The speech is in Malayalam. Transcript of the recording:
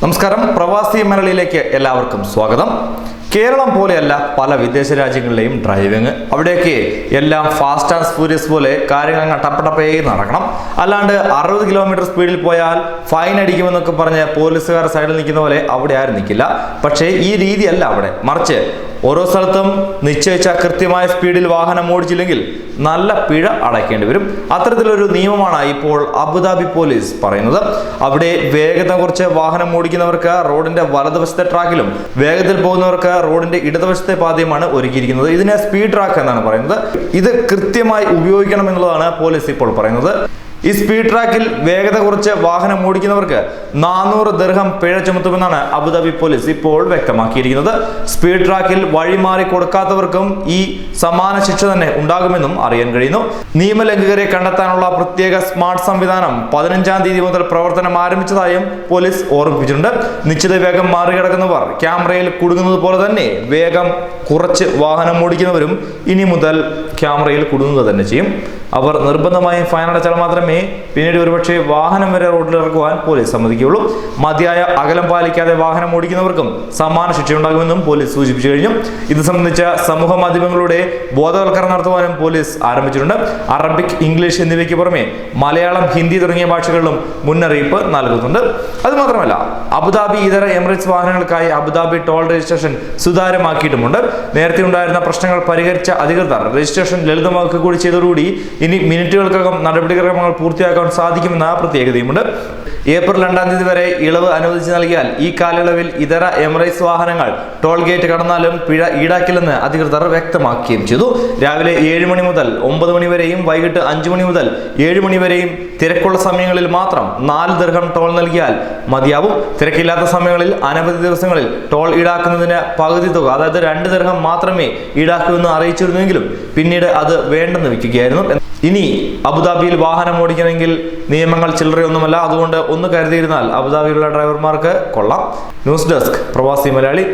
നമസ്കാരം. പ്രവാസി മലയാളിയിലേക്ക് എല്ലാവർക്കും സ്വാഗതം. കേരളം പോലെയല്ല പല വിദേശ രാജ്യങ്ങളിലെയും ഡ്രൈവിങ് അവിടെയൊക്കെ എല്ലാം ഫാസ്റ്റ് ആൻഡ് സ്പൂരിയസ് പോലെ കാര്യങ്ങൾ അങ്ങ് ടപ്പടപ്പയായി നടക്കണം. അല്ലാണ്ട് അറുപത് കിലോമീറ്റർ സ്പീഡിൽ പോയാൽ ഫൈൻ അടിക്കുമെന്നൊക്കെ പറഞ്ഞ് പോലീസുകാർ സൈഡിൽ നിൽക്കുന്ന പോലെ അവിടെ ആരും നിൽക്കില്ല. പക്ഷേ ഈ രീതിയല്ല അവിടെ. മറിച്ച് ഓരോ സ്ഥലത്തും നിശ്ചയിച്ച കൃത്യമായ സ്പീഡിൽ വാഹനം ഓടിച്ചില്ലെങ്കിൽ നല്ല പിഴ അടയ്ക്കേണ്ടി വരും. അത്തരത്തിലൊരു നിയമമാണ് ഇപ്പോൾ അബുദാബി പോലീസ് പറയുന്നത്. അവിടെ വേഗത കുറച്ച് വാഹനം ഓടിക്കുന്നവർക്ക് റോഡിന്റെ വലതുവശത്തെ ട്രാക്കിലും വേഗത്തിൽ പോകുന്നവർക്ക് റോഡിന്റെ ഇടതുവശത്തെ പാതയുമാണ് ഒരുക്കിയിരിക്കുന്നത്. ഇതിനെ സ്പീഡ് ട്രാക്ക് എന്നാണ് പറയുന്നത്. ഇത് കൃത്യമായി ഉപയോഗിക്കണം എന്നുള്ളതാണ് പോലീസ് ഇപ്പോൾ പറയുന്നത്. ഈ സ്പീഡ് ട്രാക്കിൽ വേഗത കുറച്ച് വാഹനം ഓടിക്കുന്നവർക്ക് നാനൂറ് ദർഹം പിഴ ചുമത്തുമെന്നാണ് അബുദാബി പോലീസ് ഇപ്പോൾ വ്യക്തമാക്കിയിരിക്കുന്നത്. സ്പീഡ് ട്രാക്കിൽ വഴിമാറി കൊടുക്കാത്തവർക്കും ഈ സമാന ശിക്ഷ തന്നെ ഉണ്ടാകുമെന്നും അറിയാൻ കഴിയുന്നു. നിയമലംഘകരെ കണ്ടെത്താനുള്ള പ്രത്യേക സ്മാർട്ട് സംവിധാനം പതിനഞ്ചാം തീയതി മുതൽ പ്രവർത്തനം ആരംഭിച്ചതായും പോലീസ് ഓർമ്മിപ്പിച്ചിട്ടുണ്ട്. നിശ്ചിത വേഗം മാറികടക്കുന്നവർ ക്യാമറയിൽ കുടുങ്ങുന്നത് പോലെ തന്നെ വേഗം കുറച്ച് വാഹനം ഓടിക്കുന്നവരും ഇനി മുതൽ ക്യാമറയിൽ കുടുങ്ങുക തന്നെ ചെയ്യും. അവർ നിർബന്ധമായും ഫൈൻ അടച്ചാൽ മാത്രമേ പിന്നീട് ഒരുപക്ഷെ വാഹനം വരെ റോഡിൽ ഇറക്കുവാൻ പോലീസ് സമ്മതിക്കുകയുള്ളൂ. മതിയായ അകലം പാലിക്കാതെ വാഹനം ഓടിക്കുന്നവർക്കും സമാന ശിക്ഷയുണ്ടാകുമെന്നും പോലീസ് സൂചിപ്പിച്ചു കഴിഞ്ഞു. ഇത് സംബന്ധിച്ച സമൂഹ മാധ്യമങ്ങളുടെ ബോധവൽക്കരണം നടത്തുവാനും പോലീസ് ആരംഭിച്ചിട്ടുണ്ട്. അറബിക് ഇംഗ്ലീഷ് എന്നിവയ്ക്ക് പുറമെ മലയാളം ഹിന്ദി തുടങ്ങിയ ഭാഷകളിലും മുന്നറിയിപ്പ് നൽകുന്നുണ്ട്. അതുമാത്രമല്ല അബുദാബി ഇതര എമിറേറ്റ്സ് വാഹനങ്ങൾക്കായി അബുദാബി ടോൾ രജിസ്ട്രേഷൻ സുതാര്യമാക്കിയിട്ടുമുണ്ട്. നേരത്തെ ഉണ്ടായിരുന്ന പ്രശ്നങ്ങൾ പരിഹരിച്ച അധികൃതർ രജിസ്ട്രേഷൻ ലളിതമാക്കുക കൂടി ചെയ്തതോടുകൂടി ഇനി മിനിറ്റുകൾക്കകം നടപടിക്രമങ്ങൾ പൂർത്തിയാക്കാൻ സാധിക്കുമെന്ന പ്രത്യേകതയുമുണ്ട്. ഏപ്രിൽ രണ്ടാം തീയതി വരെ ഇളവ് അനുവദിച്ചു നൽകിയാൽ ഈ കാലയളവിൽ ഇതര എമിറേറ്റ്സ് വാഹനങ്ങൾ ടോൾ ഗേറ്റ് കടന്നാലും പിഴ ഈടാക്കില്ലെന്ന് അധികൃതർ വ്യക്തമാക്കുകയും ചെയ്തു. രാവിലെ ഏഴ് മണി മുതൽ ഒമ്പത് മണി വരെയും വൈകിട്ട് അഞ്ചു മണി മുതൽ ഏഴ് മണി വരെയും തിരക്കുള്ള സമയങ്ങളിൽ മാത്രം നാല് ദീർഘം ടോൾ നൽകിയാൽ മതിയാവും. തിരക്കില്ലാത്ത സമയങ്ങളിൽ അനവധി ദിവസങ്ങളിൽ ടോൾ ഈടാക്കുന്നതിന് പകുതി തുക അതായത് രണ്ട് ദീർഘം മാത്രമേ ഈടാക്കൂ എന്ന് അറിയിച്ചിരുന്നുവെങ്കിലും പിന്നീട് അത് വേണ്ടെന്ന് വയ്ക്കുകയായിരുന്നു. ഇനി അബുദാബിയിൽ വാഹനം ഓടിക്കണമെങ്കിൽ നിയമങ്ങൾ ചില്ലറയൊന്നുമല്ല. അതുകൊണ്ട് ഒന്ന് കരുതിയിരുന്നാൽ അബുദാബിയിലുള്ള ഡ്രൈവർമാർക്ക് കൊള്ളാം. ന്യൂസ് ഡെസ്ക് പ്രവാസി മലയാളി.